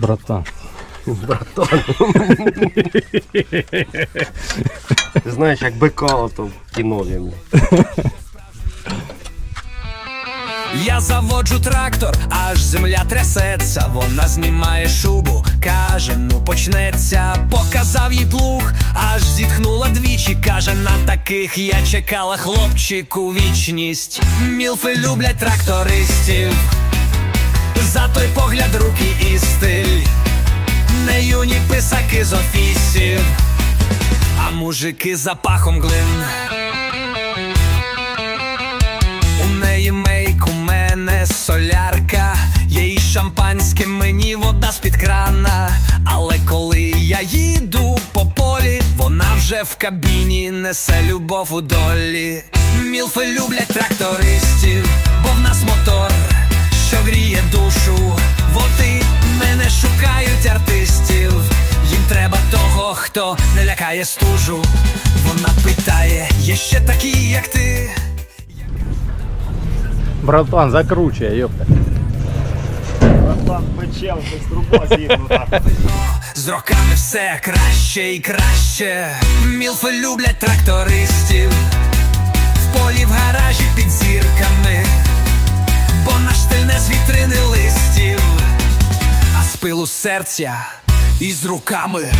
Братан. Братан. Ти знаєш, як бика ото в кінові. бля. Я заводжу трактор, аж земля трясеться, вона знімає шубу, каже, ну почнеться. Показав їй плуг, аж зітхнула двічі. Каже, на таких я чекала хлопчику вічність. Мілфи люблять трактористів, за той погляд руки і стиль. Юні писаки з офісів, а мужики за пахом глин. У неї мейк, у мене солярка, їй шампанське, мені вода з-під крана. Але коли я їду по полі, вона вже в кабіні несе любов у долі. Мілфи люблять трактористів, того, хто не лякає стужу. Вона питає, є ще такі, як ти. Братан, закручує, йопта. Там печем, без труба зігнута. З роками все краще і краще. Мілфи люблять трактористів. В полі в гаражі під зірками. Бо наш стиль не з вітрини листів, а з пилу серця і з руками.